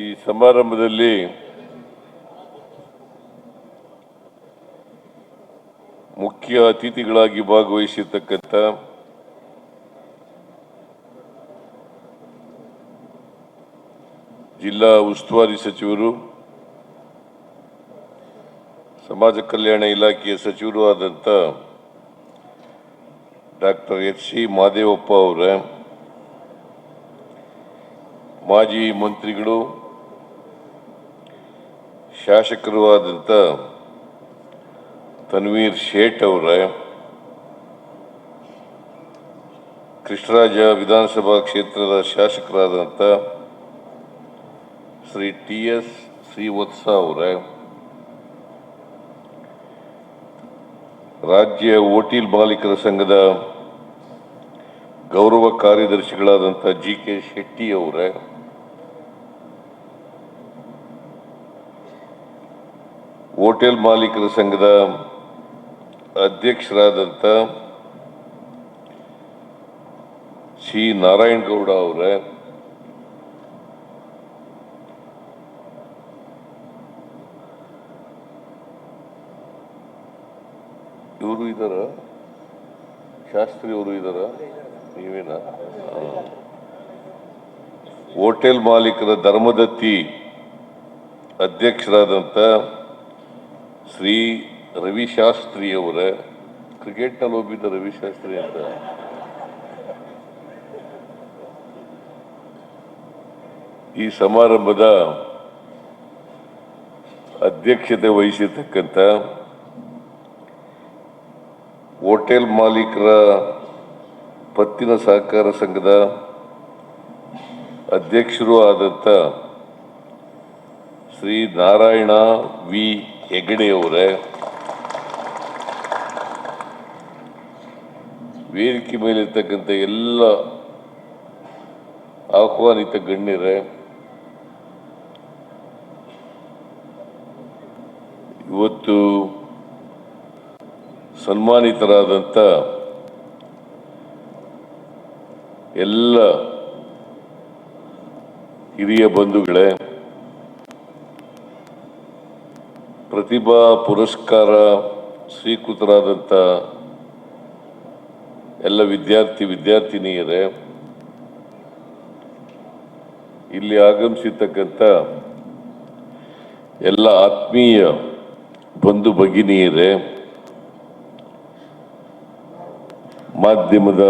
ಈ ಸಮಾರಂಭದಲ್ಲಿ ಮುಖ್ಯ ಅತಿಥಿಗಳಾಗಿ ಭಾಗವಹಿಸಿರ್ತಕ್ಕಂಥ ಜಿಲ್ಲಾ ಉಸ್ತುವಾರಿ ಸಚಿವರು, ಸಮಾಜ ಕಲ್ಯಾಣ ಇಲಾಖೆಯ ಸಚಿವರು ಆದಂಥ ಡಾಕ್ಟರ್ ಎಚ್ ಸಿ ಮಾದೇವಪ್ಪ ಅವರ, ಮಾಜಿ ಮಂತ್ರಿಗಳು ಶಾಸಕರು ಆದಂಥ ತನ್ವೀರ್ ಶೇಟ್ ಅವರ, ಕೃಷ್ಣರಾಜ ವಿಧಾನಸಭಾ ಕ್ಷೇತ್ರದ ಶಾಸಕರಾದಂಥ ಶ್ರೀ ಟಿ ಎಸ್ ಶ್ರೀವತ್ಸ ಅವರ, ರಾಜ್ಯ ಓಟೀಲ್ ಮಾಲೀಕರ ಸಂಘದ ಗೌರವ ಕಾರ್ಯದರ್ಶಿಗಳಾದಂಥ ಜಿ ಕೆ ಶೆಟ್ಟಿ ಅವರ ಹೋಟೆಲ್ ಮಾಲೀಕರ ಸಂಘದ ಅಧ್ಯಕ್ಷರಾದಂಥ ಸಿ ನಾರಾಯಣಗೌಡ ಅವರ. ಇವರು ಇದ್ದಾರ ಶಾಸ್ತ್ರಿ ಅವರು ನೀವೇನಾ? ಹೋಟೆಲ್ ಮಾಲೀಕರ ಧರ್ಮದತ್ತಿ ಅಧ್ಯಕ್ಷರಾದಂಥ ಶ್ರೀ ರವಿಶಾಸ್ತ್ರಿಯವರ ಕ್ರಿಕೆಟ್ನಲ್ಲಿ ಒಬ್ಬಿದ್ದ ರವಿಶಾಸ್ತ್ರಿ ಅಂತ. ಈ ಸಮಾರಂಭದ ಅಧ್ಯಕ್ಷತೆ ವಹಿಸಿರ್ತಕ್ಕಂಥ ಹೋಟೆಲ್ ಮಾಲೀಕರ ಪತ್ತಿನ ಸಹಕಾರ ಸಂಘದ ಅಧ್ಯಕ್ಷರು ಆದಂಥ ಶ್ರೀ ನಾರಾಯಣ ವಿ. ಹೆಗಡೆ ಅವರೇ ವೇದಿಕೆ ಮೇಲಿರ್ತಕ್ಕಂಥ ಎಲ್ಲ ಆಹ್ವಾನಿತ ಗಣ್ಯರೇ ಇವತ್ತು ಸನ್ಮಾನಿತರಾದಂಥ ಎಲ್ಲ ಹಿರಿಯ ಬಂಧುಗಳೇ ಪ್ರತಿಭಾ ಪುರಸ್ಕಾರ ಸ್ವೀಕೃತರಾದಂಥ ಎಲ್ಲ ವಿದ್ಯಾರ್ಥಿ, ವಿದ್ಯಾರ್ಥಿನಿಯರೇ, ಇಲ್ಲಿ ಆಗಮಿಸಿರ್ತಕ್ಕಂಥ ಎಲ್ಲ ಆತ್ಮೀಯ ಬಂಧು ಭಗಿನಿಯರೇ, ಮಾಧ್ಯಮದ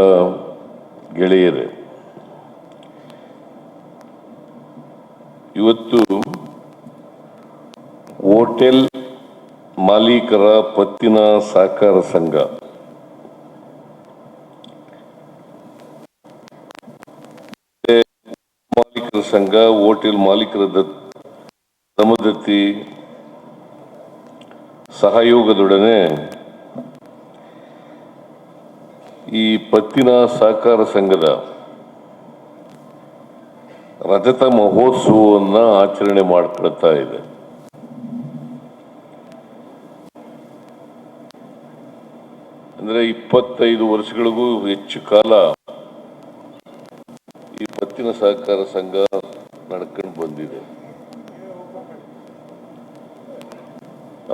ಗೆಳೆಯರೇ, ಇವತ್ತು ಹೋಟೆಲ್ ಮಾಲೀಕರ ಪತ್ತಿನ ಸಹಕಾರ ಸಂಘ. ಮಾಲೀಕರ ಸಂಘ, ಹೋಟೆಲ್ ಮಾಲೀಕರ ದಮದತ್ತಿ ಸಹಯೋಗದೊಡನೆ ಈ ಪತ್ತಿನ ಸಹಕಾರ ಸಂಘದ ರಜತ ಮಹೋತ್ಸವವನ್ನು ಆಚರಣೆ ಮಾಡಿಕೊಳ್ತಾ ಇದೆ ಅಂದ್ರೆ ಇಪ್ಪತ್ತೈದು ವರ್ಷಗಳಿಗೂ ಹೆಚ್ಚು ಕಾಲ ಈ ಪತ್ತಿನ ಸಹಕಾರ ಸಂಘ ನಡ್ಕೊಂಡು ಬಂದಿದೆ.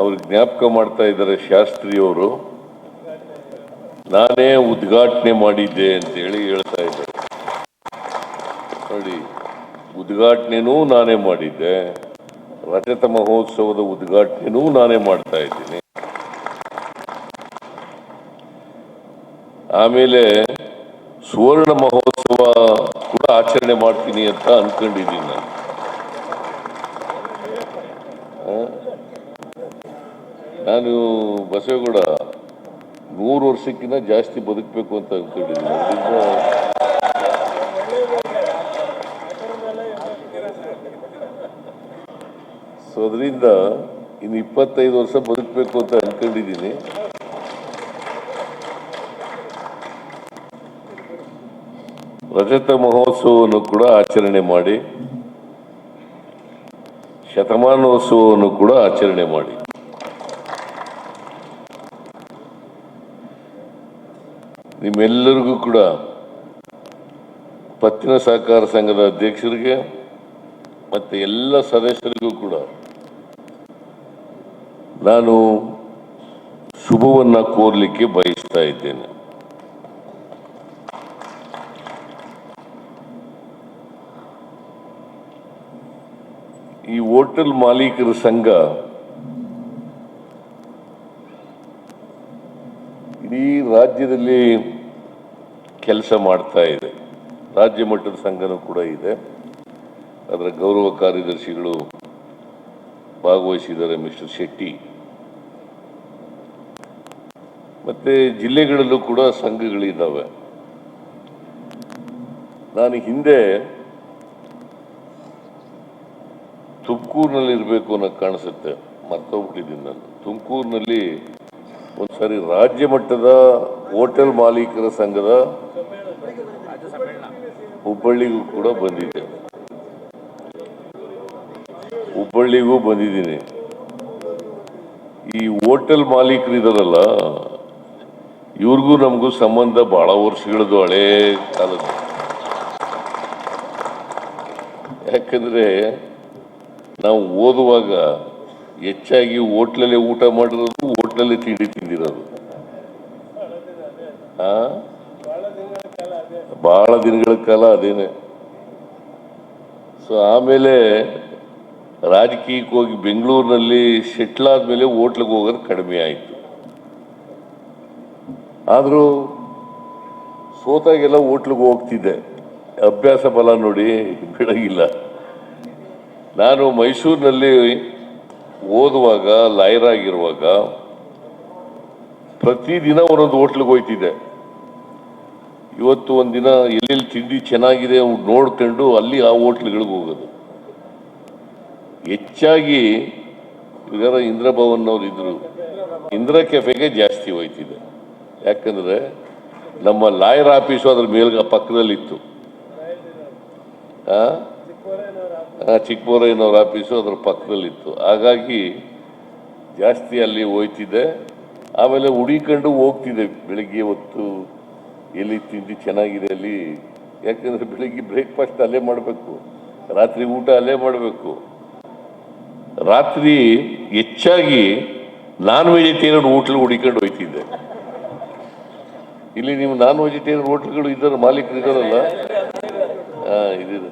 ಅವ್ರು ಜ್ಞಾಪಕ ಮಾಡ್ತಾ ಇದ್ದಾರೆ ಶಾಸ್ತ್ರಿಯವರು, ನಾನೇ ಉದ್ಘಾಟನೆ ಮಾಡಿದ್ದೆ ಅಂತ ಹೇಳಿ ಹೇಳ್ತಾ ಇದ್ದಾರೆ. ನೋಡಿ, ಉದ್ಘಾಟನೆನೂ ನಾನೇ ಮಾಡಿದ್ದೆ, ರಜತ ಮಹೋತ್ಸವದ ಉದ್ಘಾಟನೆನೂ ನಾನೇ ಮಾಡ್ತಾ ಇದ್ದೀನಿ. ಆಮೇಲೆ ಸುವರ್ಣ ಮಹೋತ್ಸವ ಕೂಡ ಆಚರಣೆ ಮಾಡ್ತೀನಿ ಅಂತ ಅನ್ಕೊಂಡಿದ್ದೀನಿ ನಾನು? ನಾನು ಬಸವೇಗೌಡ ನೂರು ವರ್ಷಕ್ಕಿಂತ ಜಾಸ್ತಿ ಬದುಕಬೇಕು ಅಂತ ಅನ್ಕೊಂಡಿದ್ದೀನಿ. ಸೊ, ಅದರಿಂದ ಇನ್ನು ಇಪ್ಪತ್ತೈದು ವರ್ಷ ಬದುಕಬೇಕು ಅಂತ ಅನ್ಕೊಂಡಿದ್ದೀನಿ. ರಜತ ಮಹೋತ್ಸವವನ್ನು ಕೂಡ ಆಚರಣೆ ಮಾಡಿ, ಶತಮಾನೋತ್ಸವವನ್ನು ಕೂಡ ಆಚರಣೆ ಮಾಡಿ. ನಿಮ್ಮೆಲ್ಲರಿಗೂ ಕೂಡ ಪತ್ತಿನ ಸಹಕಾರ ಸಂಘದ ಅಧ್ಯಕ್ಷರಿಗೆ ಮತ್ತು ಎಲ್ಲ ಸದಸ್ಯರಿಗೂ ಕೂಡ ನಾನು ಶುಭವನ್ನು ಕೋರಲಿಕ್ಕೆ ಬಯಸ್ತಾ ಇದ್ದೇನೆ. ಈ ಹೋಟೆಲ್ ಮಾಲೀಕರ ಸಂಘ ಇಡೀ ರಾಜ್ಯದಲ್ಲಿ ಕೆಲಸ ಮಾಡ್ತಾ ಇದೆ. ರಾಜ್ಯ ಮಟ್ಟದ ಸಂಘನೂ ಕೂಡ ಇದೆ. ಅದರ ಗೌರವ ಕಾರ್ಯದರ್ಶಿಗಳು ಭಾಗವಹಿಸಿದ್ದಾರೆ ಮಿಸ್ಟರ್ ಶೆಟ್ಟಿ. ಮತ್ತೆ ಜಿಲ್ಲೆಗಳಲ್ಲೂ ಕೂಡ ಸಂಘಗಳಿದ್ದಾವೆ. ನಾನು ಹಿಂದೆ ತುಮಕೂರಿನಲ್ಲಿ ಇರಬೇಕು ಅನ್ನೋ ಕಾಣಿಸುತ್ತೆ. ಮರ್ತೋಗ್ಬಿಟ್ಟಿದ್ದೀನಿ ನಾನು. ತುಮಕೂರಿನಲ್ಲಿ ಒಂದ್ಸರಿ ರಾಜ್ಯ ಮಟ್ಟದ ಹೋಟೆಲ್ ಮಾಲೀಕರ ಸಂಘದ ಹುಬ್ಬಳ್ಳಿಗೂ ಕೂಡ ಬಂದಿದ್ದೆ. ಹುಬ್ಬಳ್ಳಿಗೂ ಬಂದಿದ್ದೀನಿ. ಈ ಹೋಟೆಲ್ ಮಾಲೀಕರು ಇದಾರಲ್ಲ, ಇವ್ರಿಗೂ ನಮಗೂ ಸಂಬಂಧ ಬಹಳ ವರ್ಷಗಳದು ಹಳೇ ಕಾಲದ್ದು. ಯಾಕಂದ್ರೆ ನಾವು ಓದುವಾಗ ಹೆಚ್ಚಾಗಿ ಹೋಟ್ಲಲ್ಲೇ ಊಟ ಮಾಡಿರೋದು, ಹೋಟ್ಲಲ್ಲೇ ತಿಂಡಿ ತಿಂದಿರೋದು. ಬಹಳ ದಿನಗಳ ಕಾಲ ಅದೇನೆ. ಸೊ ಆಮೇಲೆ ರಾಜಕೀಯಕ್ಕೆ ಹೋಗಿ ಬೆಂಗಳೂರಿನಲ್ಲಿ ಸೆಟ್ಲ್ ಆದ್ಮೇಲೆ ಹೋಟ್ಲಿಗೆ ಹೋಗೋದು ಕಡಿಮೆ ಆಯಿತು. ಆದರೂ ಸೋತಾಗೆಲ್ಲ ಹೋಟ್ಲಿಗೆ ಹೋಗ್ತಿದ್ದೆ. ಅಭ್ಯಾಸ ಬಲ ನೋಡಿ, ಬಿಡಗಿಲ್ಲ. ನಾನು ಮೈಸೂರಿನಲ್ಲಿ ಓದುವಾಗ ಲಾಯರ್ ಆಗಿರುವಾಗ ಪ್ರತಿದಿನ ಒಂದೊಂದು ಹೋಟ್ಲಿಗೆ ಹೋಯ್ತಿದ್ದೆ. ಇವತ್ತು ಒಂದಿನ ಎಲ್ಲೆಲ್ಲಿ ತಿಂಡಿ ಚೆನ್ನಾಗಿದೆ ನೋಡ್ಕೊಂಡು ಅಲ್ಲಿ ಆ ಹೋಟ್ಲ್ಗಳಿಗೆ ಹೋಗೋದು. ಹೆಚ್ಚಾಗಿ ಇಂದ್ರ ಭವನ್ ಅವ್ರು ಇದ್ರು. ಇಂದ್ರ ಕೆಫೆಗೆ ಜಾಸ್ತಿ ಹೋಯ್ತಿದೆ ಯಾಕಂದ್ರೆ ನಮ್ಮ ಲಾಯರ್ ಆಫೀಸು ಅದ್ರ ಮೇಲ್ಗ ಪಕ್ಕದಲ್ಲಿತ್ತು. ಹಾಂ ಚಿಕ್ಕಬೋರಯ್ಯನವ್ರ ಆಫೀಸು ಅದ್ರ ಪಕ್ಕದಲ್ಲಿತ್ತು. ಹಾಗಾಗಿ ಜಾಸ್ತಿ ಅಲ್ಲಿ ಹೋಯ್ತಿದ್ದೆ. ಆಮೇಲೆ ಹುಡಿಕೊಂಡು ಹೋಗ್ತಿದ್ದೆ. ಬೆಳಿಗ್ಗೆ ಹೊತ್ತು ಎಲ್ಲಿ ತಿಂಡಿ ಚೆನ್ನಾಗಿದೆ ಅಲ್ಲಿ. ಯಾಕಂದ್ರೆ ಬೆಳಿಗ್ಗೆ ಬ್ರೇಕ್ಫಾಸ್ಟ್ ಅಲ್ಲೇ ಮಾಡಬೇಕು. ರಾತ್ರಿ ಊಟ ಅಲ್ಲೇ ಮಾಡಬೇಕು. ರಾತ್ರಿ ಹೆಚ್ಚಾಗಿ ನಾನ್ ವೆಜಿಟೇರಿಯನ್ ಹೋಟ್ಲ್ ಹುಡಿಕೊಂಡು ಹೋಯ್ತಿದ್ದೆ. ಇಲ್ಲಿ ನೀವು ನಾನ್ ವೆಜಿಟೇರಿಯನ್ ಹೋಟ್ಲ್ಗಳು ಇದ್ದಾರೆ ಮಾಲೀಕರು ಇದ್ದಾರಲ್ಲ? ಹಾ ಇದಿದೆ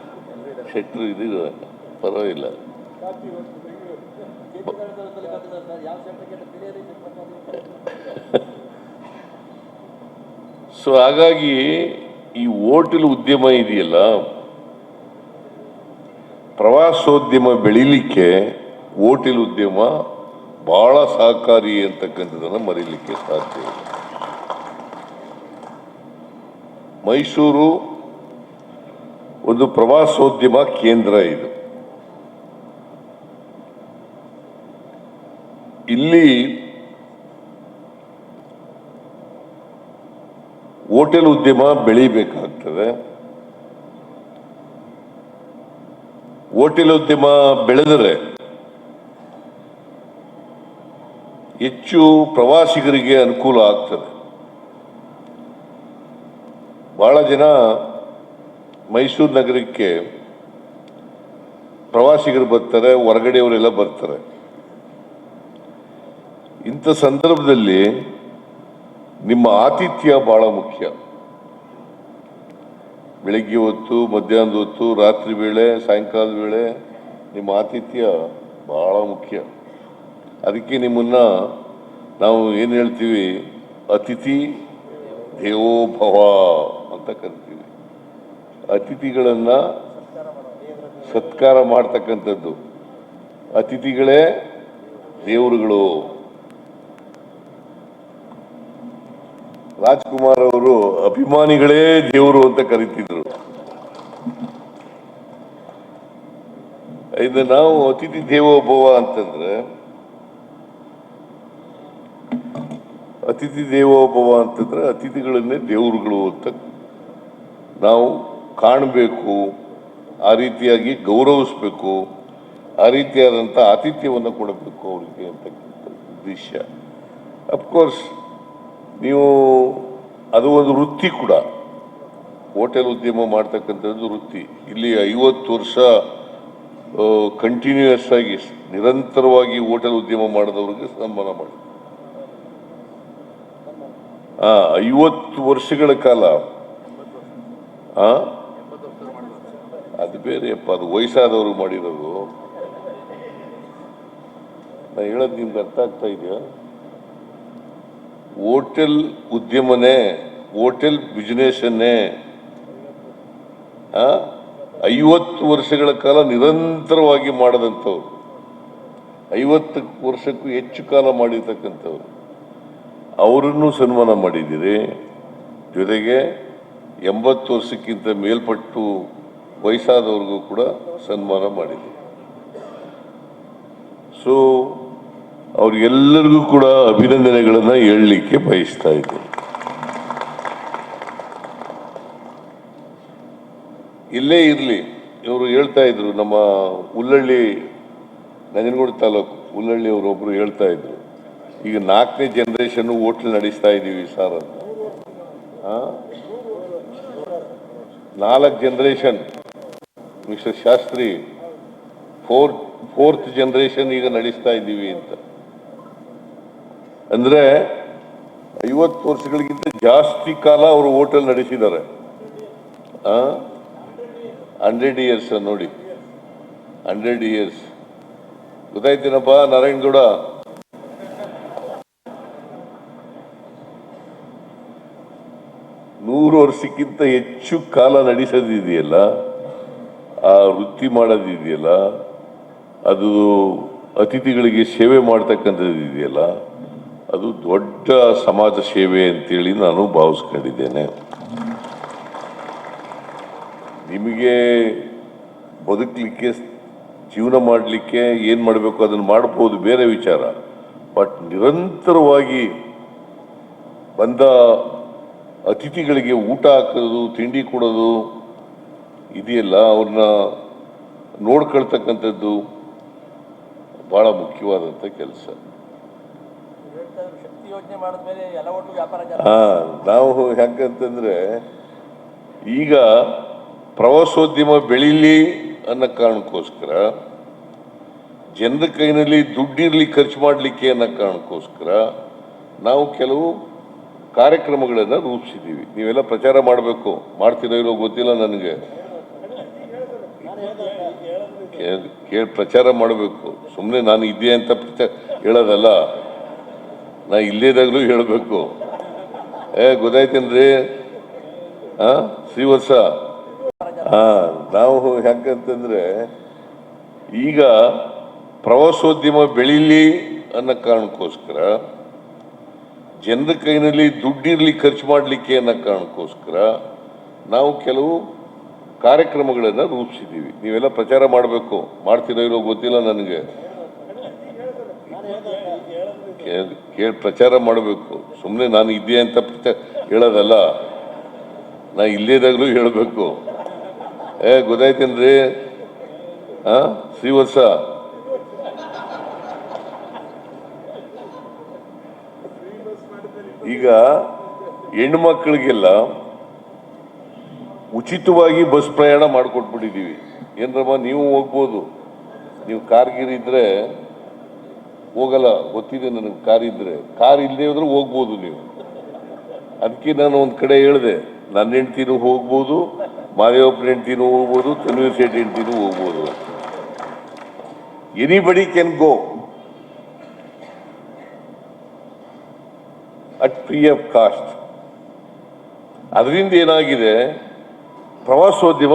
ಶೆಟ್ರು ಇದು ಪರವಾಗಿಲ್ಲ. ಸೊ ಹಾಗಾಗಿ ಈ ಹೋಟೆಲ್ ಉದ್ಯಮ ಇದೆಯಲ್ಲ? ಪ್ರವಾಸೋದ್ಯಮ ಬೆಳಿಲಿಕ್ಕೆ ಹೋಟೆಲ್ ಉದ್ಯಮ ಬಹಳ ಸಹಕಾರಿ ಅಂತಕ್ಕಂಥದ್ದನ್ನು ಮರೀಲಿಕ್ಕೆ ಸಾಧ್ಯ ಮೈಸೂರು ಒಂದು ಪ್ರವಾಸೋದ್ಯಮ ಕೇಂದ್ರ ಇದು. ಇಲ್ಲಿ ಹೋಟೆಲ್ ಉದ್ಯಮ ಬೆಳಿಬೇಕಾಗ್ತದೆ. ಹೋಟೆಲ್ ಉದ್ಯಮ ಬೆಳೆದರೆ ಹೆಚ್ಚು ಪ್ರವಾಸಿಗರಿಗೆ ಅನುಕೂಲ ಆಗ್ತದೆ. ಬಹಳ ಜನ ಮೈಸೂರು ನಗರಕ್ಕೆ ಪ್ರವಾಸಿಗರು ಬರ್ತಾರೆ, ಹೊರಗಡೆಯವರೆಲ್ಲ ಬರ್ತಾರೆ. ಇಂಥ ಸಂದರ್ಭದಲ್ಲಿ ನಿಮ್ಮ ಆತಿಥ್ಯ ಬಹಳ ಮುಖ್ಯ. ಬೆಳಿಗ್ಗೆ ಹೊತ್ತು, ಮಧ್ಯಾಹ್ನದ ಹೊತ್ತು, ರಾತ್ರಿ ವೇಳೆ, ಸಾಯಂಕಾಲದ ವೇಳೆ ನಿಮ್ಮ ಆತಿಥ್ಯ ಬಹಳ ಮುಖ್ಯ. ಅದಕ್ಕೆ ನಿಮ್ಮನ್ನ ನಾವು ಏನು ಹೇಳ್ತೀವಿ? ಅತಿಥಿ ದೇವೋಭವ ಅಂತ ಕರಿತೀವಿ. ಅತಿಥಿಗಳನ್ನ ಸತ್ಕಾರ ಮಾಡ್ತಕ್ಕಂಥದ್ದು. ಅತಿಥಿಗಳೇ ದೇವರುಗಳು. ರಾಜ್ಕುಮಾರ್ ಅವರು ಅಭಿಮಾನಿಗಳೇ ದೇವರು ಅಂತ ಕರಿತಿದ್ರು. ಇದು ನಾವು ಅತಿಥಿ ದೇವೋಭವ ಅಂತಂದ್ರೆ, ಅತಿಥಿ ದೇವೋಭವ ಅಂತಂದ್ರೆ ಅತಿಥಿಗಳನ್ನೇ ದೇವರುಗಳು ಅಂತ ನಾವು ಕಾಣಬೇಕು, ಆ ರೀತಿಯಾಗಿ ಗೌರವಿಸ್ಬೇಕು, ಆ ರೀತಿಯಾದಂಥ ಆತಿಥ್ಯವನ್ನು ಕೊಡಬೇಕು ಅವರಿಗೆ ಅಂತಕ್ಕಂಥ ಉದ್ದೇಶ. ಅಫ್ಕೋರ್ಸ್ ನೀವು, ಅದು ಒಂದು ವೃತ್ತಿ ಕೂಡ. ಹೋಟೆಲ್ ಉದ್ಯಮ ಮಾಡ್ತಕ್ಕಂಥದ್ದು ವೃತ್ತಿ. ಇಲ್ಲಿ ಐವತ್ತು ವರ್ಷ ಕಂಟಿನ್ಯೂಯಸ್ ಆಗಿ ನಿರಂತರವಾಗಿ ಹೋಟೆಲ್ ಉದ್ಯಮ ಮಾಡಿದವ್ರಿಗೆ ಸನ್ಮಾನ ಮಾಡಿ. ಐವತ್ತು ವರ್ಷಗಳ ಕಾಲ ಅದು ಬೇರೆಯಪ್ಪ ಅದು ವಯಸ್ಸಾದವರು ಮಾಡಿರೋದು. ನಾ ಹೇಳೋದು ನಿಮ್ಗೆ ಅರ್ಥ ಆಗ್ತಾ ಇದೆಯಾ? ಹೋಟೆಲ್ ಉದ್ಯಮನೇ, ಹೋಟೆಲ್ ಬಿಸ್ನೆಸ್ಸನ್ನೇ ಐವತ್ತು ವರ್ಷಗಳ ಕಾಲ ನಿರಂತರವಾಗಿ ಮಾಡದಂಥವ್ರು. ಐವತ್ತು ವರ್ಷಕ್ಕೂ ಹೆಚ್ಚು ಕಾಲ ಮಾಡಿರ್ತಕ್ಕಂಥವ್ರು. ಅವರನ್ನು ಸನ್ಮಾನ ಮಾಡಿದ್ದೀರಿ. ಜೊತೆಗೆ ಎಂಬತ್ತು ವರ್ಷಕ್ಕಿಂತ ಮೇಲ್ಪಟ್ಟು ವಯಸ್ಸಾದವ್ರಿಗೂ ಕೂಡ ಸನ್ಮಾನ ಮಾಡಿದೆ ಸೊ ಅವ್ರಿಗೆಲ್ಲರಿಗೂ ಕೂಡ ಅಭಿನಂದನೆಗಳನ್ನ ಹೇಳಲಿಕ್ಕೆ ಬಯಸ್ತಾ ಇದ್ದೆ ಇಲ್ಲೇ ಇರಲಿ, ಇವರು ಹೇಳ್ತಾ ಇದ್ರು, ನಮ್ಮ ಉಲ್ಲಳ್ಳಿ, ನಂಜನಗೂಡು ತಾಲೂಕು ಉಲ್ಲಳ್ಳಿ ಅವರು ಒಬ್ರು ಹೇಳ್ತಾ ಇದ್ರು, ಈಗ ನಾಲ್ಕನೇ ಜನರೇಷನ್ ಹೋಟ್ಲ್ ನಡೆಸ್ತಾ ಇದ್ದೀವಿ ಸರ್ ಅಂತ? ನಾಲ್ಕು generation mister Shastri four fourth generation ಈಗ ನಡೆಸ್ತಾ ಇದ್ದೀವಿ ಅಂತ. ಅಂದ್ರೆ ಐವತ್ತು ವರ್ಷಗಳಿಗಿಂತ ಜಾಸ್ತಿ ಕಾಲ ಅವರು ಹೋಟೆಲ್ ನಡೆಸಿದ್ದಾರೆ. ಹಂಡ್ರೆಡ್ ಇಯರ್ಸ್ ನೋಡಿ. ಹಂಡ್ರೆಡ್ ಇಯರ್ಸ್ ಗೊತ್ತಾಯ್ತೇನಪ್ಪ ನಾರಾಯಣಗೌಡ ನೂರು ವರ್ಷಕ್ಕಿಂತ ಹೆಚ್ಚು ಕಾಲ ನಡೆಸೋದಿದೆಯಲ್ಲ? ಆ ವೃತ್ತಿ ಮಾಡೋದಿದೆಯಲ್ಲ ಅದು ಅತಿಥಿಗಳಿಗೆ ಸೇವೆ ಮಾಡ್ತಕ್ಕಂಥದ್ದು ಇದೆಯಲ್ಲ, ಅದು ದೊಡ್ಡ ಸಮಾಜ ಸೇವೆ ಅಂತೇಳಿ ನಾನು ಭಾವಿಸ್ಕೊಂಡಿದ್ದೇನೆ. ನಿಮಗೆ ಬದುಕಲಿಕ್ಕೆ, ಜೀವನ ಮಾಡಲಿಕ್ಕೆ ಏನು ಮಾಡಬೇಕು ಅದನ್ನು ಮಾಡ್ಬೋದು, ಬೇರೆ ವಿಚಾರ. ಬಟ್ ನಿರಂತರವಾಗಿ ಬಂದ ಅತಿಥಿಗಳಿಗೆ ಊಟ ಹಾಕೋದು, ತಿಂಡಿ ಕೊಡೋದು ಇದೆಯಲ್ಲ ಅವ್ರನ್ನ ನೋಡ್ಕೊಳ್ತಕ್ಕಂಥದ್ದು ಬಹಳ ಮುಖ್ಯವಾದಂಥ ಕೆಲಸ. ಹಾಂ ನಾವು ಯಾಕಂತಂದ್ರೆ ಈಗ ಪ್ರವಾಸೋದ್ಯಮ ಬೆಳೀಲಿ ಅನ್ನೋ ಕಾರಣಕ್ಕೋಸ್ಕರ ಜನರ ಕೈನಲ್ಲಿ ದುಡ್ಡಿರಲಿ ಖರ್ಚು ಮಾಡಲಿಕ್ಕೆ ಅನ್ನೋ ಕಾರಣಕ್ಕೋಸ್ಕರ ನಾವು ಕೆಲವು ಕಾರ್ಯಕ್ರಮಗಳನ್ನು ರೂಪಿಸಿದ್ದೀವಿ. ನೀವೆಲ್ಲ ಪ್ರಚಾರ ಮಾಡಬೇಕು. ಮಾಡ್ತೀರೋ ಇರೋ ಗೊತ್ತಿಲ್ಲ ನನಗೆ. ಕೇಳಿ ಪ್ರಚಾರ ಮಾಡಬೇಕು. ಸುಮ್ಮನೆ ನಾನು ಇದ್ದೆ ಅಂತ ಪ್ರಚಾರ ಹೇಳೋದಲ್ಲ. ನಾ ಇಲ್ಲೇದಾಗಲೂ ಹೇಳಬೇಕು. ಏ, ಗೊತ್ತಾಯ್ತೇನ್ರಿ? ಹಾ ಶ್ರೀವತ್ಸ. ಹಾ ನಾವು ಯಾಕಂತಂದ್ರೆ ಈಗ ಪ್ರವಾಸೋದ್ಯಮ ಬೆಳೀಲಿ ಅನ್ನೋ ಕಾರಣಕ್ಕೋಸ್ಕರ, ಜನರ ಕೈನಲ್ಲಿ ದುಡ್ಡಿರಲಿ ಖರ್ಚು ಮಾಡಲಿಕ್ಕೆ ಅನ್ನೋ ಕಾರಣಕ್ಕೋಸ್ಕರ, ನಾವು ಕೆಲವು ಕಾರ್ಯಕ್ರಮಗಳನ್ನು ರೂಪಿಸಿದ್ದೀವಿ. ನೀವೆಲ್ಲ ಪ್ರಚಾರ ಮಾಡಬೇಕು. ಮಾಡ್ತೀರೋ ಇರೋ ಗೊತ್ತಿಲ್ಲ ನನಗೆ. ಕೇಳ್- ಪ್ರಚಾರ ಮಾಡಬೇಕು. ಸುಮ್ಮನೆ ನಾನು ಇದ್ದೆ ಅಂತ ಪ್ರಚಾರ, ಹೇಳೋದಲ್ಲ. ನಾ ಇಲ್ಲೇದಾಗಲೂ ಹೇಳಬೇಕು. ಏ, ಗೊತ್ತಾಯ್ತೇನ್ರಿ? ಹಾ ಶ್ರೀವತ್ಸ? ಈಗ ಹೆಣ್ಣು ಮಕ್ಕಳಿಗೆಲ್ಲ ಉಚಿತವಾಗಿ ಬಸ್ ಪ್ರಯಾಣ ಮಾಡಿಕೊಟ್ಬಿಟ್ಟಿದ್ದೀವಿ. ಏನ್ರಮ್ಮ ನೀವು ಹೋಗ್ಬೋದು. ನೀವು ಕಾರ್ಗಿರ್ ಇದ್ರೆ ಹೋಗಲ್ಲ, ಗೊತ್ತಿದೆ ನನಗೆ ಕಾರ್ ಇದ್ರೆ. ಕಾರ್ ಇಲ್ಲದೆ ಹೋದ್ರೆ ಹೋಗ್ಬೋದು ನೀವು. ಅದಕ್ಕೆ ನಾನು ಒಂದು ಕಡೆ ಹೇಳಿದೆ, ನನ್ನ ಹೆಂಡ್ತಿನೂ ಹೋಗ್ಬೋದು, ಮಾದೇವಪ್ಪನ ಹೆಂಡ್ತಿನೂ ಹೋಗ್ಬೋದು ತನ್ವೀರ್ ಶೆಟ್ಟಿ ಹೆಂಡ್ತಿನೂ ಹೋಗ್ಬೋದು. Anybody can go. At free of cost. ಅದರಿಂದ ಏನಾಗಿದೆ ಪ್ರವಾಸೋದ್ಯಮ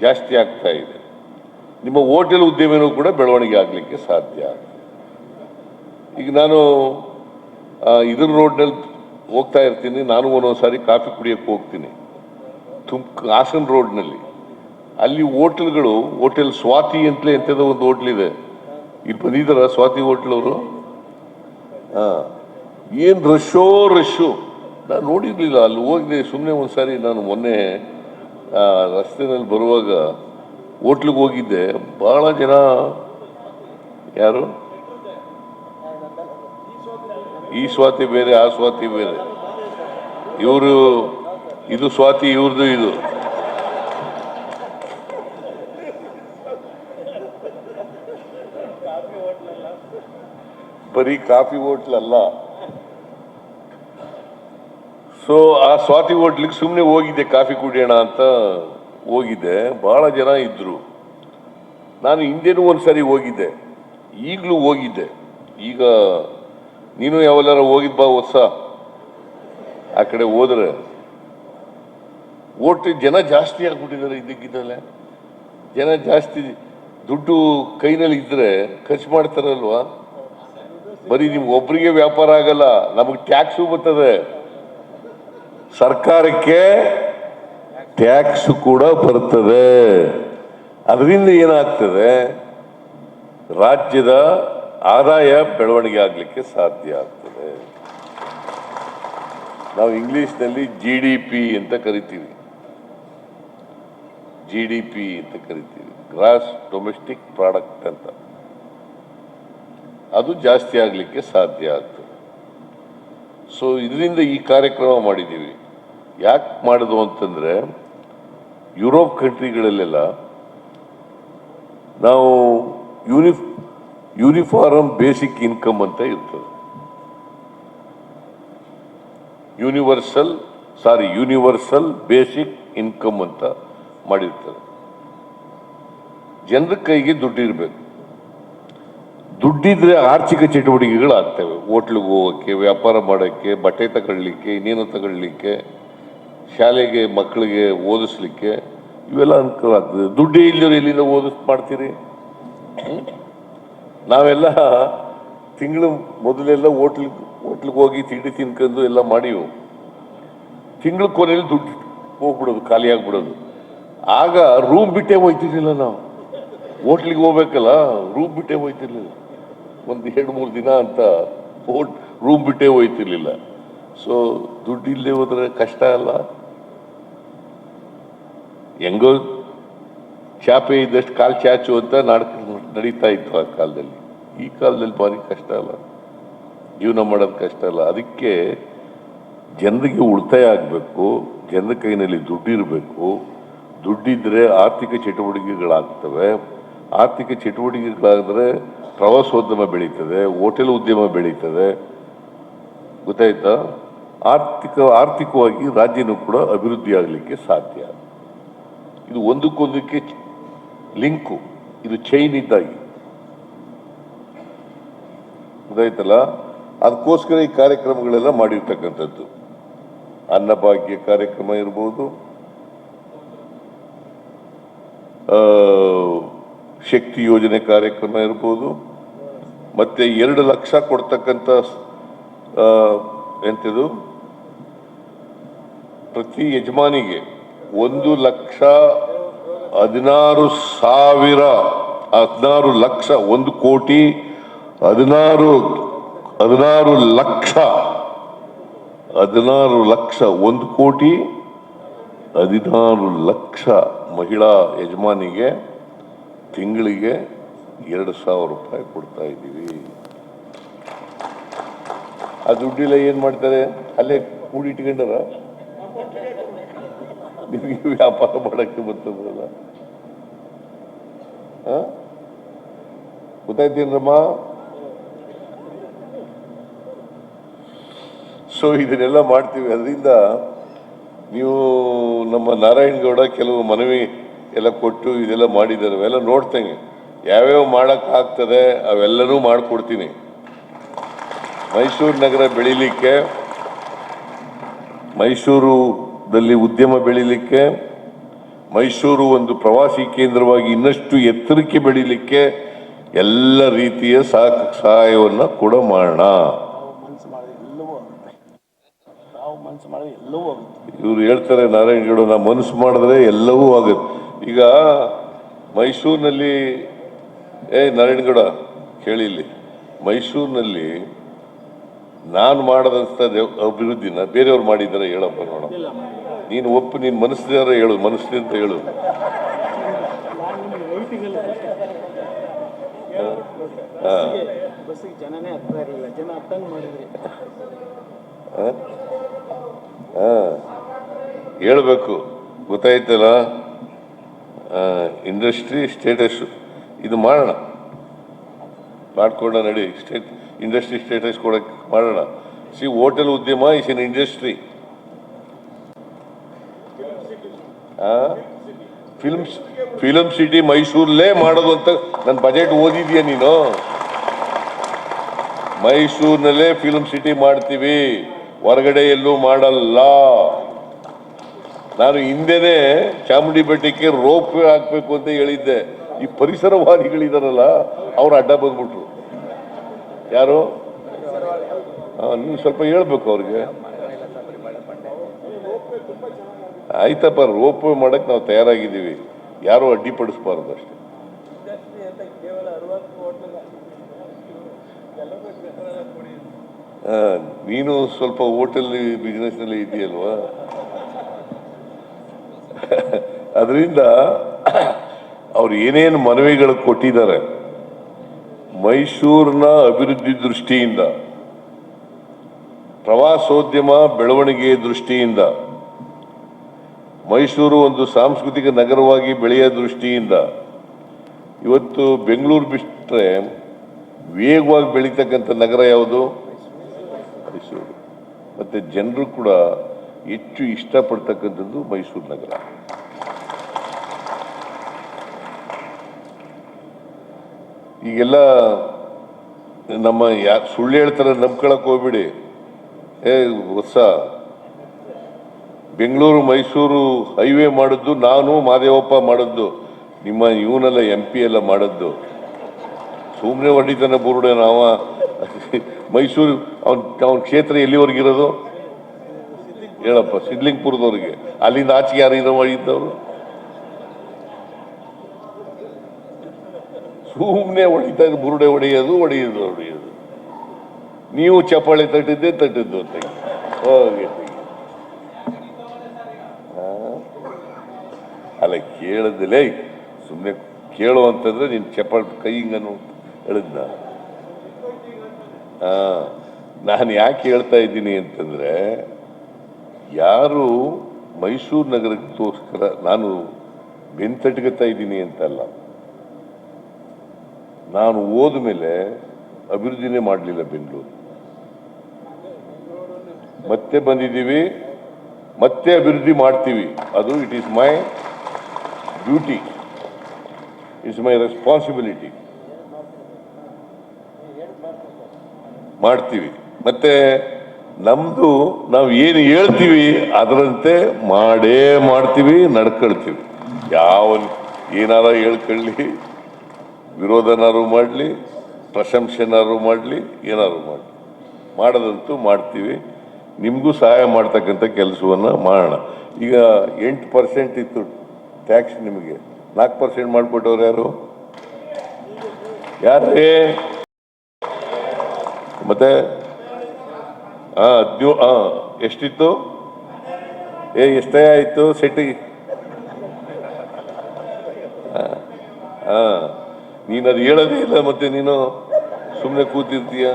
ಜಾಸ್ತಿ ಆಗ್ತಾ ಇದೆ. ನಿಮ್ಮ ಹೋಟೆಲ್ ಉದ್ಯಮನೂ ಕೂಡ ಬೆಳವಣಿಗೆ ಆಗಲಿಕ್ಕೆ ಸಾಧ್ಯ. ಈಗ ನಾನು ಇದ್ರ ರೋಡ್ನಲ್ಲಿ ಹೋಗ್ತಾ ಇರ್ತೀನಿ. ನಾನು ಒಂದೊಂದ್ಸಾರಿ ಕಾಫಿ ಕುಡಿಯೋಕ್ಕೆ ಹೋಗ್ತೀನಿ. ತುಮ್, ಹಾಸನ್ ರೋಡ್ನಲ್ಲಿ. ಅಲ್ಲಿ ಹೋಟೆಲ್ಗಳು, ಹೋಟೆಲ್ ಸ್ವಾತಿ ಅಂತಲೇ ಎಂಥದೋ ಒಂದು ಹೋಟ್ಲ್ ಇದೆ. ಇಲ್ಲಿ ಬಂದಿದ್ದಾರ ಸ್ವಾತಿ ಹೋಟ್ಲ್ ಅವರು? ಹಾ. ಏನು ರಶ್ಶೋ ರಶ್ಶು ನಾನು ನೋಡಿರಲಿಲ್ಲ. ಅಲ್ಲಿ ಹೋಗಿದೆ ಸುಮ್ಮನೆ ಒಂದು ಸಾರಿ ನಾನು ಮೊನ್ನೆ ರಸ್ತೆನಲ್ಲಿ ಬರುವಾಗ ಹೋಟ್ಲಿಗೆ ಹೋಗಿದ್ದೆ. ಭಾಳ ಜನ ಯಾರು? ಈ ಸ್ವಾತಿ ಬೇರೆ, ಆ ಸ್ವಾತಿ ಬೇರೆ. ಇವರು ಇದು ಸ್ವಾತಿ ಇವ್ರದ್ದು ಇದು. ಬರೀ ಕಾಫಿ ಹೋಟ್ಲಲ್ಲ. ಸೊ ಆ ಸ್ವಾತಿ ಹೋಟ್ಲಿಗೆ ಸುಮ್ಮನೆ ಹೋಗಿದ್ದೆ, ಕಾಫಿ ಕುಡಿಯೋಣ ಅಂತ ಹೋಗಿದ್ದೆ. ಬಹಳ ಜನ ಇದ್ರು. ನಾನು ಹಿಂದೆನೂ ಸಾರಿ ಹೋಗಿದ್ದೆ. ಈಗಲೂ ಹೋಗಿದ್ದೆ. ಈಗ ನೀನು ಯಾವಲ್ಲಾರ ಹೋಗಿದ್ ಬಾ ಹೊಸ. ಆ ಕಡೆ ಹೋದ್ರೆ. ಓಟ್ ಜನ ಜಾಸ್ತಿ ಆಗ್ಬಿಟ್ಟಿದ್ದಾರೆ ಇದಕ್ಕಿದ್ದಲ್ಲೇ ಜನ ಜಾಸ್ತಿ ದುಡ್ಡು ಕೈನಲ್ಲಿ ಇದ್ರೆ ಖರ್ಚು ಮಾಡ್ತಾರಲ್ವಾ? ಬರೀ ನಿಮ್ಗೆ ಒಬ್ರಿಗೆ ವ್ಯಾಪಾರ ಆಗಲ್ಲ. ನಮಗೆ ಟ್ಯಾಕ್ಸು ಬರ್ತದೆ. ಸರ್ಕಾರಕ್ಕೆ ಟ್ಯಾಕ್ಸ್ ಕೂಡ ಬರ್ತದೆ. ಅದರಿಂದ ಏನಾಗ್ತದೆ? ರಾಜ್ಯದ ಆದಾಯ ಬೆಳವಣಿಗೆ ಆಗಲಿಕ್ಕೆ ಸಾಧ್ಯ ಆಗ್ತದೆ. ನಾವು ಇಂಗ್ಲಿಷ್ನಲ್ಲಿ ಜಿ ಡಿ ಪಿ ಅಂತ ಕರಿತೀವಿ. ಜಿ ಡಿ ಪಿ ಅಂತ ಕರಿತೀವಿ. ಗ್ರಾಸ್ ಡೊಮೆಸ್ಟಿಕ್ ಪ್ರಾಡಕ್ಟ್ ಅಂತ. ಅದು ಜಾಸ್ತಿ ಆಗಲಿಕ್ಕೆ ಸಾಧ್ಯ ಆಗ್ತದೆ. ಸೊ ಇದರಿಂದ ಈ ಕಾರ್ಯಕ್ರಮ ಮಾಡಿದ್ದೀವಿ. ಯಾಕೆ ಮಾಡೋದು ಅಂತಂದ್ರೆ ಯುರೋಪ್ ಕಂಟ್ರಿಗಳಲ್ಲೆಲ್ಲ ನಾವು ಯೂನಿಫ್ ಯೂನಿಫಾರ್ಮ್ ಬೇಸಿಕ್ ಇನ್ಕಮ್ ಅಂತ ಇರ್ತದೆ. Universal, sorry, universal basic income ಅಂತ ಮಾಡಿರ್ತಾರೆ. ಜನರ ಕೈಗೆ ದುಡ್ಡು ಇರಬೇಕು. ದುಡ್ಡಿದ್ರೆ ಆರ್ಥಿಕ ಚಟುವಟಿಕೆಗಳು ಆಗ್ತವೆ ಹೋಟ್ಲಿಗೆ ಹೋಗೋಕ್ಕೆ, ವ್ಯಾಪಾರ ಮಾಡೋಕ್ಕೆ, ಬಟ್ಟೆ ತಗೊಳ್ಳಿಕ್ಕೆ, ಇನ್ನೇನು ತಗೊಳ್ಳಿಕ್ಕೆ. ಶಾಲೆಗೆ ಮಕ್ಕಳಿಗೆ ಓದಿಸ್ಲಿಕ್ಕೆ ಇವೆಲ್ಲ ಅನುಕೂಲ ಆಗ್ತದೆ. ದುಡ್ಡೇ ಇಲ್ಲದ್ರೆ ಎಲ್ಲಿಂದ ಓದಿಸ್ ಮಾಡ್ತೀರಿ? ನಾವೆಲ್ಲ ತಿಂಗಳು ಮೊದಲೆಲ್ಲ ಹೋಟ್ಲ್, ಹೋಟ್ಲಿಗೆ ಹೋಗಿ ತಿಂಡಿ ತಿನ್ಕೊಂಡು ಎಲ್ಲ ಮಾಡಿವು ತಿಂಗಳು ಕೊನೆಯಲ್ಲಿ ದುಡ್ಡು ಹೋಗ್ಬಿಡೋದು, ಖಾಲಿ ಆಗ್ಬಿಡೋದು. ಆಗ ರೂಮ್ ಬಿಟ್ಟೇ ಹೋಯ್ತಿರ್ಲಿಲ್ಲ ನಾವು. ಹೋಟ್ಲಿಗೆ ಹೋಗ್ಬೇಕಲ್ಲ, ರೂಮ್ ಬಿಟ್ಟೇ ಹೋಯ್ತಿರ್ಲಿಲ್ಲ. ಒಂದು ಎರಡು ಮೂರು ದಿನ ಅಂತ ಹೋಟ್, ರೂಮ್ ಬಿಟ್ಟೇ ಹೋಯ್ತಿರ್ಲಿಲ್ಲ. ಸೊ ದುಡ್ಡು ಇಲ್ಲದೆ ಹೋದ್ರೆ ಕಷ್ಟ ಅಲ್ಲ. ಹೆಂಗೋ ಚಾಪೆ ಇದ್ದಷ್ಟು ಕಾಲು ಚಾಚು ಅಂತ ನಾಟಕ ನಡೀತಾ ಇತ್ತು ಆ ಕಾಲದಲ್ಲಿ. ಈ ಕಾಲದಲ್ಲಿ ಭಾರಿ ಕಷ್ಟ ಅಲ್ಲ. ಜೀವನ ಮಾಡೋದು ಕಷ್ಟ ಅಲ್ಲ. ಅದಕ್ಕೆ ಜನರಿಗೆ ಉಳಿತಾಯ ಆಗಬೇಕು, ಜನರ ಕೈನಲ್ಲಿ ದುಡ್ಡಿರಬೇಕು. ದುಡ್ಡಿದ್ರೆ ಆರ್ಥಿಕ ಚಟುವಟಿಕೆಗಳಾಗ್ತವೆ. ಆರ್ಥಿಕ ಚಟುವಟಿಕೆಗಳಾದರೆ ಪ್ರವಾಸೋದ್ಯಮ ಬೆಳೀತದೆ, ಹೋಟೆಲ್ ಉದ್ಯಮ ಬೆಳೀತದೆ. ಗೊತ್ತಾಯ್ತಾ? ಆರ್ಥಿಕ, ಆರ್ಥಿಕವಾಗಿ ರಾಜ್ಯನೂ ಕೂಡ ಅಭಿವೃದ್ಧಿ ಆಗಲಿಕ್ಕೆ ಸಾಧ್ಯ. ಇದು ಒಂದಕ್ಕೊಂದಕ್ಕೆ ಲಿಂಕು, ಇದು ಚೈನ್ ಇದ್ದಾಗಿ. ಗೊತ್ತಾಯ್ತಲ್ಲ ಅದಕ್ಕೋಸ್ಕರ ಈ ಕಾರ್ಯಕ್ರಮಗಳೆಲ್ಲ ಮಾಡಿರ್ತಕ್ಕಂಥದ್ದು. ಅನ್ನಭಾಗ್ಯ ಕಾರ್ಯಕ್ರಮ ಇರ್ಬೋದು. ಶಕ್ತಿ ಯೋಜನೆ ಕಾರ್ಯಕ್ರಮ ಇರ್ಬೋದು. ಮತ್ತೆ ಎರಡು ಲಕ್ಷ ಕೊಡ್ತಕ್ಕಂಥ ಎಂತದು ಪ್ರತಿ ಯಜಮಾನಿಗೆ ಒಂದು ಲಕ್ಷ ಹದಿನಾರು ಸಾವಿರ, ಹದಿನಾರು ಲಕ್ಷ, ಒಂದು ಕೋಟಿ ಹದಿನಾರು ಹದಿನಾರು ಲಕ್ಷ ಹದಿನಾರು ಲಕ್ಷ, ಒಂದು ಕೋಟಿ ಹದಿನಾರು ಲಕ್ಷ ಮಹಿಳಾ ಯಜಮಾನಿಗೆ ತಿಂಗಳಿಗೆ ಎರಡು ಸಾವಿರ ರೂಪಾಯಿ ಕೊಡ್ತಾ ಇದ್ದೀವಿ. ಆ ದುಡ್ಡಿಲ್ಲ ಏನು ಮಾಡ್ತಾರೆ? ಅಲ್ಲೇ ಕೂಡಿಟ್ಕೊಂಡಾರ? ನಿಮಗೆ ವ್ಯಾಪಾರ ಮಾಡೋಕ್ಕೆ ಬರ್ತದಲ್ಲ? ಗೊತ್ತಾಯ್ತೇನ್ರಮ್ಮ ಸೊ ಇದನ್ನೆಲ್ಲ ಮಾಡ್ತೀವಿ. ಅದರಿಂದ ನೀವು ನಮ್ಮ ನಾರಾಯಣಗೌಡ ಕೆಲವು ಮನವಿ ಎಲ್ಲ ಕೊಟ್ಟು ಇದೆಲ್ಲ ಮಾಡಿದ್ದಾರೆ. ಅವೆಲ್ಲ ನೋಡ್ತೇನೆ. ಯಾವ್ಯಾವ ಮಾಡೋಕ್ಕಾಗ್ತದೆ ಅವೆಲ್ಲನೂ ಮಾಡಿಕೊಡ್ತೀನಿ. ಮೈಸೂರು ನಗರ ಬೆಳಿಲಿಕ್ಕೆ ಮೈಸೂರುದಲ್ಲಿ ಉದ್ಯಮ ಬೆಳಿಲಿಕ್ಕೆ ಮೈಸೂರು ಒಂದು ಪ್ರವಾಸಿ ಕೇಂದ್ರವಾಗಿ ಇನ್ನಷ್ಟು ಎತ್ತರಕ್ಕೆ ಬೆಳಿಲಿಕ್ಕೆ ಎಲ್ಲ ರೀತಿಯ ಸಹ ಸಹಾಯವನ್ನು ಕೂಡ ಮಾಡೋಣ. ಇವ್ರು ಹೇಳ್ತಾರೆ ನಾರಾಯಣಗೌಡ ನಾ ಮನಸ್ಸು ಮಾಡಿದ್ರೆ ಎಲ್ಲವೂ ಆಗುತ್ತೆ. ಈಗ ಮೈಸೂರಿನಲ್ಲಿ ಏ ನಾರಾಯಣಗೌಡ ಕೇಳಿಲಿ ಮೈಸೂರಿನಲ್ಲಿ ನಾನು ಮಾಡದಂತ ಅಭಿವೃದ್ಧಿನ ಬೇರೆಯವ್ರು ಮಾಡಿದ್ದಾರೆ ಹೇಳಪ್ಪ ನೋಡ. ನೀನು ಒಪ್ಪು ನೀನು ಮನಸ್ಸಿದಾರ ಹೇಳು ಮನಸ್ಸಿನಿಂದ ಅಂತ ಹೇಳು. ಹೇಳ್ಬೇಕು. ಗೊತ್ತಾಯ್ತಲ್ಲ? ಇಂಡಸ್ಟ್ರಿ ಸ್ಟೇಟಸ್ ಇದು ಮಾಡೋಣ. ಮಾಡ್ಕೊಂಡ ನಡಿ. ಸ್ಟೇಟ್ ಇಂಡಸ್ಟ್ರಿ ಸ್ಟೇಟಸ್ ಕೊಡಕ್ಕೆ ಮಾಡೋಣ. ಸಿ ಹೋಟೆಲ್ ಉದ್ಯಮ is in industry film film city ಮೈಸೂರಲ್ಲೇ ಮಾಡೋದು ಅಂತ ನನ್ನ ಬಜೆಟ್ ಓದಿದ್ಯಾ ನೀನು? ಮೈಸೂರಿನಲ್ಲೇ ಫಿಲ್ಮ್ ಸಿಟಿ ಮಾಡ್ತೀವಿ. ಹೊರಗಡೆ ಎಲ್ಲೂ ಮಾಡಲ್ಲ. ನಾನು ಹಿಂದೆನೆ ಚಾಮುಂಡಿ ಬೆಟ್ಟಕ್ಕೆ ರೋಪ್ ಹಾಕ್ಬೇಕು ಅಂತ ಹೇಳಿದ್ದೆ. ಈ ಪರಿಸರವಾದಿಗಳಿದಾರಲ್ಲ ಅವ್ರು ಅಡ್ಡ ಬಂದ್ಬಿಟ್ರು. ಯಾರು? ನೀವು ಸ್ವಲ್ಪ ಹೇಳ್ಬೇಕು ಅವ್ರಿಗೆ. ಆಯ್ತಪ್ಪ, ರೋಪ್ ಮಾಡಕ್ ನಾವು ತಯಾರಾಗಿದ್ದೀವಿ. ಯಾರು ಅಡ್ಡಿಪಡಿಸ್ಬಾರ್ದು ಅಷ್ಟೇ. ನೀನು ಸ್ವಲ್ಪ ಹೋಟೆಲ್ ಬಿಸ್ನೆಸ್ನಲ್ಲಿ ಇದೆಯಲ್ವಾ? ಅದರಿಂದ ಅವ್ರು ಏನೇನು ಮನವಿಗಳು ಕೊಟ್ಟಿದ್ದಾರೆ ಮೈಸೂರಿನ ಅಭಿವೃದ್ಧಿ ದೃಷ್ಟಿಯಿಂದ, ಪ್ರವಾಸೋದ್ಯಮ ಬೆಳವಣಿಗೆ ದೃಷ್ಟಿಯಿಂದ, ಮೈಸೂರು ಒಂದು ಸಾಂಸ್ಕೃತಿಕ ನಗರವಾಗಿ ಬೆಳೆಯ ದೃಷ್ಟಿಯಿಂದ, ಇವತ್ತು ಬೆಂಗಳೂರು ಬಿಟ್ಟರೆ ವೇಗವಾಗಿ ಬೆಳೀತಕ್ಕಂಥ ನಗರ ಯಾವುದು? ಮೈಸೂರು. ಮತ್ತೆ ಜನರು ಕೂಡ ಹೆಚ್ಚು ಇಷ್ಟಪಡ್ತಕ್ಕಂಥದ್ದು ಮೈಸೂರು ನಗರ. ಈಗೆಲ್ಲ ನಮ್ಮ ಯಾ, ಸುಳ್ಳು ಹೇಳ್ತಾರೆ ನಂಬ್ಕೊಳಕ್ಕೆ ಹೋಗ್ಬಿಡಿ. ಏ, ಹೊಸ ಬೆಂಗಳೂರು, ಮೈಸೂರು ಹೈವೇ ಮಾಡಿದ್ದು ನಾನು, ಮಾದೇವಪ್ಪ ಮಾಡಿದ್ದು. ನಿಮ್ಮ ಇವನೆಲ್ಲ ಎಂ ಪಿ ಎಲ್ಲ ಮಾಡಿದ್ದು. ಸುಮ್ಮನೆ ಹೊಡಿತಾನೆ ಬುರುಡೆ ನಾವ. ಮೈಸೂರು, ಅವನ್, ಅವನ ಕ್ಷೇತ್ರ ಎಲ್ಲಿವರೆಗಿರೋದು? ಹೇಳಪ್ಪ, ಸಿದ್ಲಿಂಗ್ಪುರದವ್ರಿಗೆ. ಅಲ್ಲಿಂದ ಆಚೆಗೆ ಯಾರು ಇರೋ ಮಾಡಿದ್ದವರು ಸುಮ್ಮನೆ ಹೊಡಿತಾ ಬುರುಡೆ ಹೊಡೆಯೋದು ಹೊಡೆಯೋದು ಹೊಡೆಯೋದು. ನೀವು ಚಪ್ಪಾಳೆ ತಟ್ಟಿದ್ದೆ ತಟ್ಟಿದ್ದು ಅಂತ. ಹೋಗಿ? ಅಲ್ಲ ಕೇಳದಿಲ್ಲೇ ಸುಮ್ಮನೆ ಕೇಳು ಅಂತಂದ್ರೆ ನೀನು ಚಪ್ಪಾಳೆ ಕೈ ಹಿಂಗನು ಹೇಳಿದ್ನ ನಾನು ಯಾಕೆ ಹೇಳ್ತಾ ಇದ್ದೀನಿ ಅಂತಂದ್ರೆ, ಯಾರು ಮೈಸೂರು ನಗರಕ್ಕೋಸ್ಕರ ನಾನು ಬೆಂತಟ್ಕೊತಾ ಇದ್ದೀನಿ ಅಂತಲ್ಲ. ನಾನು ಓದ ಮೇಲೆ ಅಭಿವೃದ್ಧಿನೇ ಮಾಡಲಿಲ್ಲ ಬೆಂಗಳೂರು. ಮತ್ತೆ ಬಂದಿದ್ದೀವಿ, ಮತ್ತೆ ಅಭಿವೃದ್ಧಿ ಮಾಡ್ತೀವಿ. ಅದು it is my duty it's my responsibility ಮಾಡ್ತೀವಿ. ಮತ್ತೆ ನಮ್ದು ನಾವು ಏನು ಹೇಳ್ತೀವಿ ಅದರಂತೆ ಮಾಡೇ ಮಾಡ್ತೀವಿ, ನಡ್ಕೊಳ್ತೀವಿ. ಯಾವ ಏನಾರ ಹೇಳ್ಕೊಳ್ಳಿ. ವಿರೋಧನಾರು ಮಾಡಲಿ ಪ್ರಶಂಸೆನಾರು ಮಾಡಲಿ ಏನಾರು ಮಾಡಲಿ. ಮಾಡೋದಂತೂ ಮಾಡ್ತೀವಿ. ನಿಮಗೂ ಸಹಾಯ ಮಾಡ್ತಕ್ಕಂಥ ಕೆಲಸವನ್ನು ಮಾಡೋಣ. ಈಗ ಎಂಟು ಪರ್ಸೆಂಟ್ ಇತ್ತು ಟ್ಯಾಕ್ಸ್ ನಿಮಗೆ. ನಾಲ್ಕು ಪರ್ಸೆಂಟ್ ಮಾಡಿಬಿಟ್ಟವ್ರು ಯಾರು? ಯಾರೇ ಮತ್ತೆ? ಹಾಂ ಹದಿನೇಳು ಹಾಂ ಎಷ್ಟಿತ್ತು? ಏ, ಎಷ್ಟೇ ಆಯಿತು? ಸಿಟಿ ಹಾಂ ಹಾ ನೀನು ಅದು ಹೇಳೋದೇ ಇಲ್ಲ ಮತ್ತೆ ನೀನು ಸುಮ್ಮನೆ ಕೂತಿರ್ತೀಯ?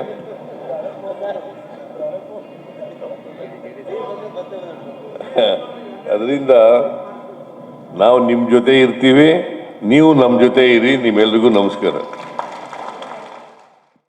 ಅದರಿಂದ ನಾವು ನಿಮ್ಮ ಜೊತೆ ಇರ್ತೀವಿ, ನೀವು ನಮ್ಮ ಜೊತೆ ಇರಿ, ನಿಮ್ಮೆಲ್ರಿಗೂ ನಮಸ್ಕಾರ.